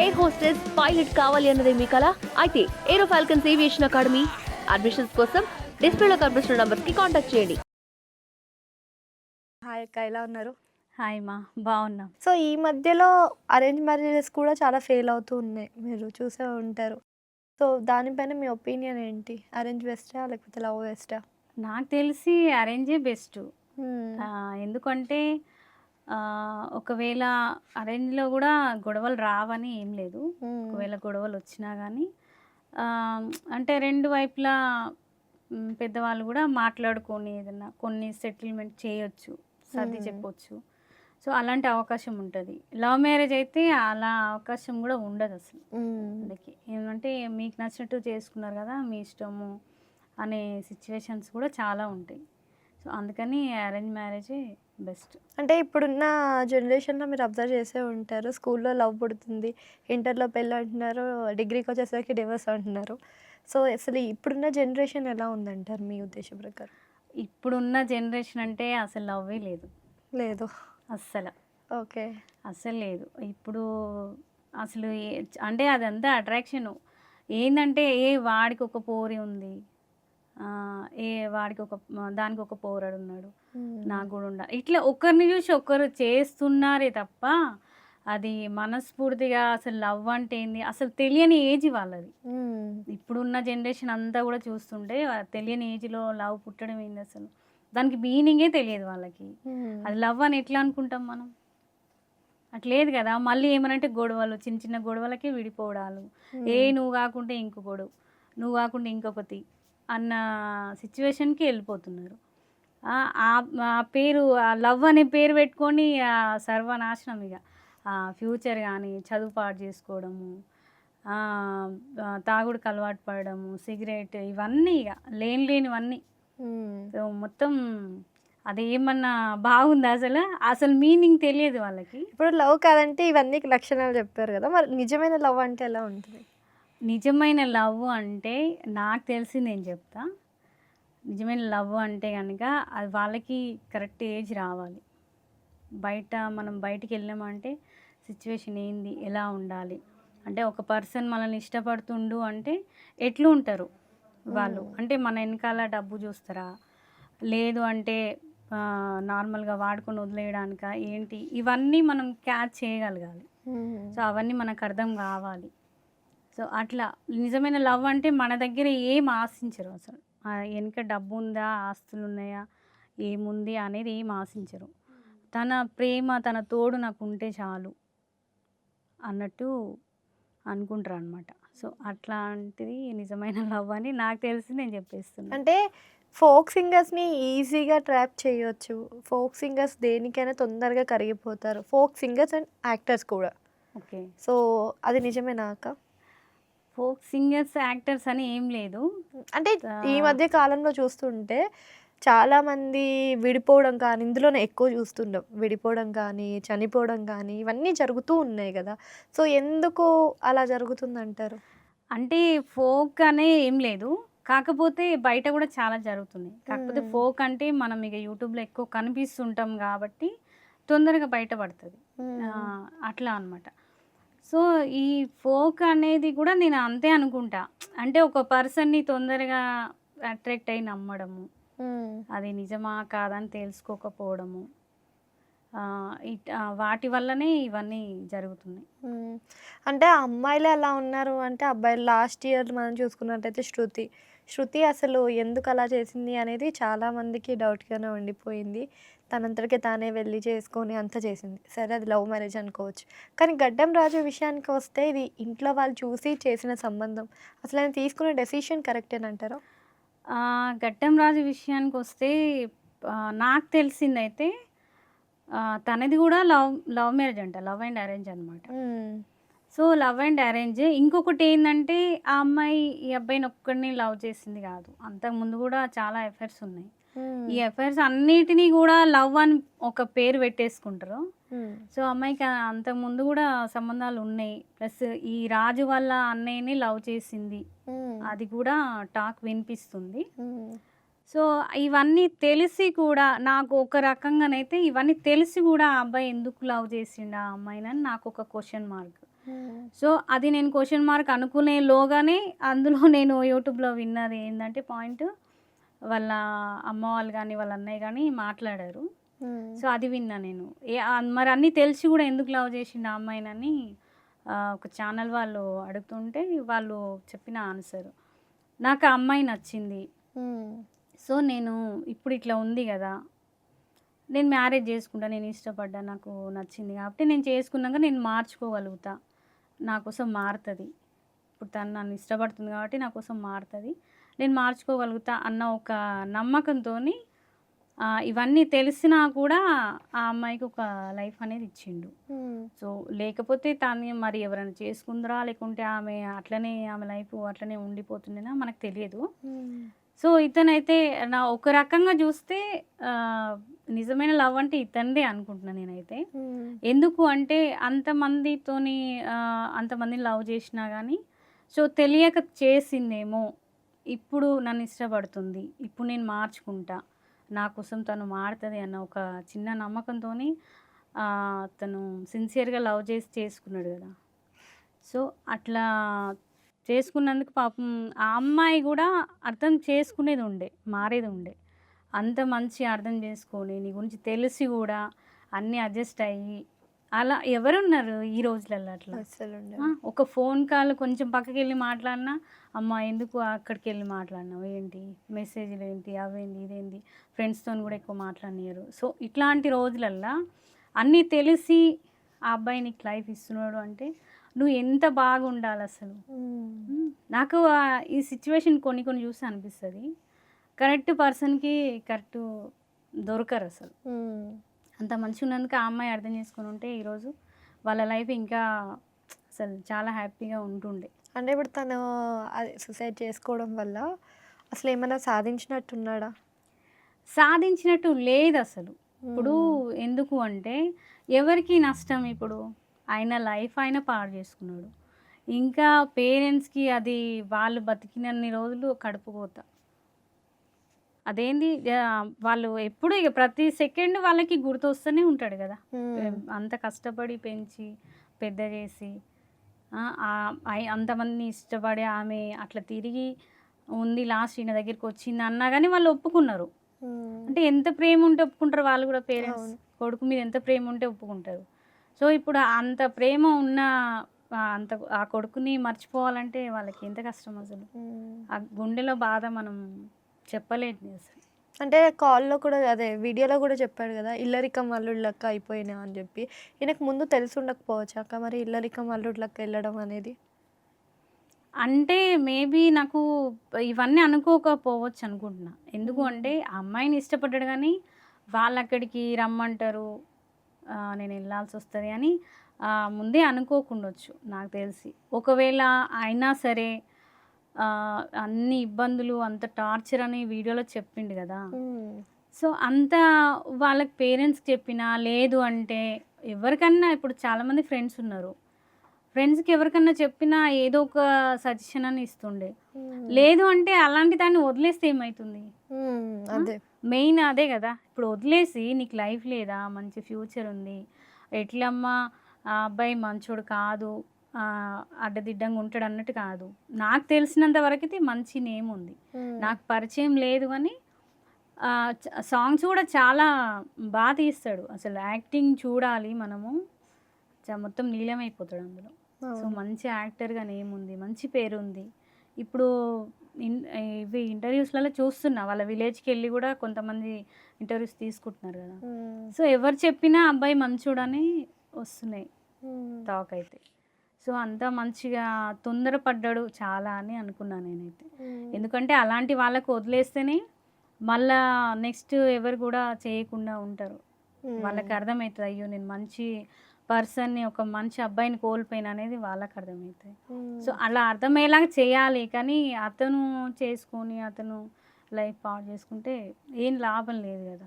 Air hostess pilot కావాలి అన్నదే మీ కల. అయితే Aero Falcons Aviation Academy admissions కోసం డిస్ప్లేలో కనిపిస్తున్న నంబర్స్కి కాంటాక్ట్ చేయండి. హాయ్ అక్క ఎలా ఉన్నారు? హాయ్ మా బాగున్నాం. సో ఈ మధ్యలో అరేంజ్ మ్యారేజెస్ కూడా చాలా ఫెయిల్ అవుతూ ఉన్నాయి. మీరు చూసే ఉంటారు. సో దానిపైన మీ ఒపీనియన్ ఏంటి? అరేంజ్ బెస్టా లేకపోతే లవ్ బెస్టా నాకు తెలిసి అరేంజే బెస్ట్ ఎందుకంటే ఆ, ఒకవేళ అరేంజ్లో కూడా గొడవలు రావని ఏం లేదు. ఒకవేళ గొడవలు వచ్చినా కానీ అంటే రెండు వైపులా పెద్దవాళ్ళు కూడా మాట్లాడుకొని ఏదన్నా కొన్ని సెటిల్మెంట్ చేయొచ్చు సర్ది. చెప్పొచ్చు. సో అలాంటి అవకాశం ఉంటుంది. లవ్ మ్యారేజ్ అయితే అలా అవకాశం కూడా ఉండదు అసలు. వాళ్ళకి ఏమంటే మీకు నచ్చినట్టు చేసుకున్నారు కదా మీ ఇష్టము అనే సిచ్యువేషన్స్ కూడా చాలా ఉంటాయి. సో అందుకని అరేంజ్ మ్యారేజే బెస్ట్. అంటే ఇప్పుడున్న జనరేషన్లో మీరు అబ్జర్వ్ చేసే ఉంటారు స్కూల్లో లవ్ పుడుతుంది ఇంటర్లో పెళ్ళి అంటున్నారు డిగ్రీకి వచ్చేసరికి డివోర్స్ అంటున్నారు. సో అసలు ఇప్పుడున్న జనరేషన్ ఎలా ఉందంటారు మీ ఉద్దేశం ప్రకారం? ఇప్పుడున్న జనరేషన్ అంటే అసలు లవ్వే లేదు. లేదు. అస్సలు. ఓకే. అస్సలు లేదు. ఇప్పుడు అసలు అంటే అదంతా అట్రాక్షన్. ఏంటంటే ఏ వాడికి ఒక పోరి ఉంది ఏ వాడికి ఒక దానికి ఒక పోరాడు ఉన్నాడు. నాకు కూడా ఉండాలి ఇట్లా ఒకరిని చూసి ఒకరు చేస్తున్నారే తప్ప అది మనస్ఫూర్తిగా అసలు లవ్ అంటే ఏంది? అసలు తెలియని ఏజ్ వాళ్ళది. ఇప్పుడున్న జనరేషన్ అంతా కూడా చూస్తుంటే తెలియని ఏజ్లో లవ్ పుట్టడం ఏంది అసలు? దానికి మీనింగే తెలియదు వాళ్ళకి. అది లవ్ అని ఎట్లా అనుకుంటాం మనం? అట్లేదు కదా? మళ్ళీ ఏమనంటే గొడవలు చిన్న చిన్న గొడవలకే విడిపోవడాలు. ఏ నువ్వు కాకుంటే ఇంకొకడు నువ్వు కాకుండా ఇంకొకటి. అన్న సిచ్యువేషన్కి వెళ్ళిపోతున్నారు. ఆ పేరు ఆ లవ్ అనే పేరు పెట్టుకొని ఆ సర్వనాశనం ఇక ఆ ఫ్యూచర్ కానీ చదువు పాడు చేసుకోవడము తాగుడుకు అలవాటు పడడము సిగరెట్ ఇవన్నీ ఇక లేని లేనివన్నీ. సో మొత్తం అది ఏమన్నా బాగుంది అసలు? అసలు మీనింగ్ తెలియదు వాళ్ళకి. ఇప్పుడు లవ్ కాదంటే ఇవన్నీ లక్షణాలు చెప్పారు కదా. మరి నిజమైన లవ్ అంటే ఎలా ఉంటుంది? నిజమైన లవ్ అంటే నాకు తెలిసి నేను చెప్తా. నిజమైన లవ్ అంటే కనుక అది వాళ్ళకి కరెక్ట్ ఏజ్ రావాలి. బయట మనం బయటికి వెళ్ళామంటే సిచ్యువేషన్ ఏంది? ఎలా ఉండాలి? అంటే ఒక పర్సన్ మనల్ని ఇష్టపడుతుండు అంటే ఎట్లు ఉంటారు వాళ్ళు? అంటే మన వెనకాల డబ్బు చూస్తారా? లేదు అంటే నార్మల్గా వాడుకొని వదిలేయడానిక? ఏంటి? ఇవన్నీ మనం క్యాచ్ చేయగలగాలి. సో అవన్నీ మనకు అర్థం కావాలి. సో అట్లా నిజమైన లవ్ అంటే మన దగ్గర ఏం ఆశించరు అసలు. వెనుక డబ్బు ఉందా ఆస్తులు ఉన్నాయా ఏముంది అనేది ఏం ఆశించరు. తన ప్రేమ తన తోడు నాకు ఉంటే చాలు అన్నట్టు అనుకుంటారు అనమాట సో అట్లాంటిది నిజమైన లవ్ అని నాకు తెలిసి నేను చెప్పేస్తున్నాను అంటే ఫోక్ సింగర్స్ని ఈజీగా ట్రాప్ చేయొచ్చు. ఫోక్ సింగర్స్ దేనికైనా తొందరగా కరిగిపోతారు. ఫోక్ సింగర్స్ అండ్ యాక్టర్స్ కూడా. ఓకే. సో అది నిజమేనా అక్క? ఫోక్ సింగర్స్ యాక్టర్స్ అని ఏం లేదు. అంటే ఈ మధ్య కాలంలో చూస్తుంటే చాలా మంది విడిపోవడం కానీ ఇందులోనే ఎక్కువ చూస్తుండం. విడిపోవడం కానీ చనిపోవడం కానీ ఇవన్నీ జరుగుతూ ఉన్నాయి కదా. సో ఎందుకు అలా జరుగుతుందంటారు? అంటే ఫోక్ అనే ఏం లేదు. కాకపోతే బయట కూడా చాలా జరుగుతున్నాయి కాకపోతే. ఫోక్ అంటే మనం ఇక యూట్యూబ్లో ఎక్కువ కనిపిస్తుంటాం కాబట్టి తొందరగా బయటపడుతుంది. అట్లా అన్నమాట. సో ఈ ఫోక్ అనేది కూడా నేను అంతే అనుకుంటా. అంటే ఒక పర్సన్ని తొందరగా అట్రాక్ట్ అయి నమ్మడము. మ్మ్. అది నిజమా కాదని తెలుసుకోకపోవడము. వాటి వల్లనే ఇవన్నీ జరుగుతున్నాయి. అంటే అమ్మాయిలే అలా ఉన్నారు అంటే అబ్బాయిలు లాస్ట్ ఇయర్ మనం చూసుకున్నట్టయితే శృతి. శృతి అసలు ఎందుకు అలా చేసింది అనేది చాలా మందికి డౌట్గానే ఉండిపోయింది. తనంతటికి తానే వెళ్ళి చేసుకొని అంతా చేసింది. సరే అది లవ్ మ్యారేజ్ అనుకోవచ్చు. కానీ గడ్డం రాజు విషయానికి వస్తే ఇది ఇంట్లో వాళ్ళు చూసి చేసిన సంబంధం. అసలు ఆయన తీసుకునే డెసిషన్ కరెక్టేనంటారా గడ్డం రాజు విషయానికి వస్తే నాకు తెలిసిందైతే తనది కూడా లవ్ లవ్ మ్యారేజ్ అంట. లవ్ అండ్ అరేంజ్ అనమాట. సో లవ్ అండ్ అరేంజ్ ఇంకొకటి ఏంటంటే ఆ అమ్మాయి ఈ అబ్బాయిని ఒక్కడిని లవ్ చేసింది కాదు. అంతకుముందు కూడా చాలా ఎఫైర్స్ ఉన్నాయి. ఈ ఎఫైర్స్ అన్నిటినీ కూడా లవ్ అని ఒక పేరు పెట్టేసుకుంటారు. మ్మ్. సో అమ్మాయికి అంతకుముందు కూడా సంబంధాలు ఉన్నాయి. ప్లస్ ఈ రాజు వాళ్ళ అన్నయ్యని లవ్ చేసింది. మ్మ్. అది కూడా టాక్ వినిపిస్తుంది. సో ఇవన్నీ తెలిసి కూడా నాకు ఒక రకంగానైతే ఇవన్నీ తెలిసి కూడా ఆ అబ్బాయి ఎందుకు లవ్ చేసిండు ఆ అమ్మాయిని అని నాకు ఒక క్వశ్చన్ మార్క్ సో అది నేను క్వశ్చన్ మార్క్ అనుకునే లోగానే అందులో నేను యూట్యూబ్లో విన్నది ఏంటంటే పాయింట్ వాళ్ళ అమ్మ వాళ్ళు కానీ వాళ్ళ అన్నయ్య కానీ మాట్లాడారు. సో అది విన్నా నేను. ఏ మరి అన్నీ తెలిసి కూడా ఎందుకు లవ్ చేసిండు ఆ అమ్మాయినని ఒక ఛానల్ వాళ్ళు అడుగుతుంటే వాళ్ళు చెప్పిన ఆన్సర్. నాకు ఆ అమ్మాయి నచ్చింది. సో నేను ఇప్పుడు ఇట్లా ఉంది కదా నేను మ్యారేజ్ చేసుకుంటా నేను ఇష్టపడ్డా నాకు నచ్చింది కాబట్టి నేను చేసుకున్నాక నేను మార్చుకోగలుగుతా. నా కోసం మారుతుంది. ఇప్పుడు తను నన్ను ఇష్టపడుతుంది కాబట్టి నా కోసం మారుతుంది. నేను మార్చుకోగలుగుతా అన్న ఒక నమ్మకంతో ఇవన్నీ తెలిసినా కూడా ఆ అమ్మాయికి ఒక లైఫ్ అనేది ఇచ్చిండు. సో లేకపోతే తాను మరి ఎవరైనా చేసుకుందరా? లేకుంటే ఆమె అట్లనే ఆమె లైఫ్ అట్లనే ఉండిపోతుండేనా మనకు తెలియదు. సో ఇతనైతే నా ఒక రకంగా చూస్తే నిజమైన లవ్ అంటే ఇతనిదే అనుకుంటున్నాను నేనైతే. ఎందుకు అంటే అంతమందితోని అంతమందిని లవ్ చేసినా కానీ సో తెలియక చేసిందేమో ఇప్పుడు నన్ను ఇష్టపడుతుంది. ఇప్పుడు నేను మార్చుకుంటా. నా కోసం తను మారుతుంది అన్న ఒక చిన్న నమ్మకంతో తను సిన్సియర్గా లవ్ చేసి చేసుకున్నాడు కదా. సో అట్లా చేసుకున్నందుకు పాపం ఆ అమ్మాయి కూడా అర్థం చేసుకునేది ఉండే మారేది ఉండే. అంత మంచి అర్థం చేసుకొని నీ గురించి తెలిసి కూడా అన్నీ అడ్జస్ట్ అయ్యి అలా ఎవరున్నారు ఈ రోజులలో అట్లా? అసలు ఒక ఫోన్ కాల్ కొంచెం పక్కకి వెళ్ళి మాట్లాడినా అమ్మ ఎందుకు అక్కడికి వెళ్ళి మాట్లాడినావు? ఏంటి? మెసేజ్లు ఏంటి? అవేంటి ఇదేంటి ఫ్రెండ్స్తో కూడా ఎక్కువ మాట్లాడినారు సో ఇట్లాంటి రోజులల్లో అన్నీ తెలిసి ఆ అబ్బాయి నీకు లైఫ్ ఇస్తున్నాడు అంటే నువ్వు ఎంత బాగుండాలి అసలు నాకు ఈ సిచ్యువేషన్ కొన్ని కొన్ని చూసి అనిపిస్తుంది. కరెక్ట్ పర్సన్కి కరెక్ట్ దొరకరు అసలు అంత మంచిగా ఉన్నందుకు ఆ అమ్మాయి అర్థం చేసుకుని ఉంటే ఈరోజు వాళ్ళ లైఫ్ ఇంకా అసలు చాలా హ్యాపీగా ఉంటుండే. అంటే ఇప్పుడు తను అది సుసైడ్ చేసుకోవడం వల్ల అసలు ఏమైనా సాధించినట్టున్నాడా? సాధించినట్టు లేదు అసలు. ఇప్పుడు ఎందుకు అంటే ఎవరికి నష్టం ఇప్పుడు? ఆయన లైఫ్ ఆయన పాడు చేసుకున్నాడు. ఇంకా పేరెంట్స్కి అది వాళ్ళు బతికినన్ని రోజులు కడుపు కోత అదేంది వాళ్ళు ఎప్పుడు ఇక ప్రతి సెకండ్ వాళ్ళకి గుర్తొస్తూనే ఉంటాడు కదా. అంత కష్టపడి పెంచి పెద్ద చేసి అంతమందిని ఇష్టపడి ఆమె అట్లా తిరిగి ఉంది లాస్ట్ ఈయన దగ్గరికి వచ్చింది అన్నా కానీ వాళ్ళు ఒప్పుకున్నారు. అంటే ఎంత ప్రేమ ఉంటే ఒప్పుకుంటారు వాళ్ళు కూడా పేరెంట్స్. కొడుకు మీద ఎంత ప్రేమ ఉంటే ఒప్పుకుంటారు సో ఇప్పుడు అంత ప్రేమ ఉన్న అంత ఆ కొడుకుని మర్చిపోవాలంటే వాళ్ళకి ఎంత కష్టం అసలు. ఆ గుండెలో బాధ మనం చెప్పలేదు అసలు. అంటే కాల్లో కూడా అదే వీడియోలో కూడా చెప్పాడు కదా ఇల్లరికం అల్లుళ్ళక్క అయిపోయినా అని చెప్పి. ఈయనకు ముందు తెలిసి ఉండకపోవచ్చు అక్క? మరి ఇల్లరికం అల్లుళ్ళక్క వెళ్ళడం అనేది? అంటే మేబీ నాకు ఇవన్నీ అనుకోకపోవచ్చు అనుకుంటున్నా. ఎందుకు అంటే అమ్మాయిని ఇష్టపడ్డాడు కానీ వాళ్ళు అక్కడికి రమ్మంటారు నేను వెళ్ళాల్సి వస్తుంది అని ముందే అనుకోకుండొచ్చు నాకు తెలిసి. ఒకవేళ అయినా సరే అన్ని ఇబ్బందులు అంత టార్చర్ అని వీడియోలో చెప్పిండు కదా. సో అంత వాళ్ళకి పేరెంట్స్కి చెప్పినా లేదు అంటే ఎవరికన్నా ఇప్పుడు చాలామంది ఫ్రెండ్స్ ఉన్నారు. ఫ్రెండ్స్కి ఎవరికన్నా చెప్పినా ఏదో ఒక సజెషన్ అని ఇస్తుండే. లేదు అంటే అలాంటి దాన్ని వదిలేస్తే ఏమవుతుంది మెయిన్ అదే కదా. ఇప్పుడు వదిలేసి నీకు లైఫ్ లేదా మంచి ఫ్యూచర్ ఉంది. ఎట్లమ్మా ఆ అబ్బాయి మంచోడు కాదు అడ్డదిడ్డంగా ఉంటాడు అన్నట్టు కాదు నాకు తెలిసినంత వరకు అయితే మంచి నేమ్ ఉంది. నాకు పరిచయం లేదు కానీ సాంగ్స్ కూడా చాలా బాగా తీస్తాడు అసలు యాక్టింగ్ చూడాలి మనము మొత్తం నీలమైపోతాడు అందులో సో. మంచి యాక్టర్గా నేమ్ ఉంది మంచి పేరు ఉంది ఇప్పుడు ఇవి ఇంటర్వ్యూస్లలో చూస్తున్నా వాళ్ళ విలేజ్కి వెళ్ళి కూడా కొంతమంది ఇంటర్వ్యూస్ తీసుకుంటున్నారు కదా. సో ఎవరు చెప్పినా అబ్బాయి మంచోడని వస్తున్నాయి. టాక్ అయితే సో అంతా మంచిగా తొందరపడ్డాడు చాలా అని అనుకున్నాను నేనైతే. ఎందుకంటే అలాంటి వాళ్ళకు వదిలేస్తేనే మళ్ళా నెక్స్ట్ ఎవరు కూడా చేయకుండా ఉంటారు. వాళ్ళకి అర్థమవుతుంది అయ్యో నేను మంచి పర్సన్ని ఒక మంచి అబ్బాయిని కోల్పోయిన అనేది వాళ్ళకి అర్థమవుతుంది. సో అలా అర్థమయ్యేలాగా చేయాలి కానీ అతను చేసుకొని అతను లైఫ్ పాడు చేసుకుంటే ఏం లాభం లేదు కదా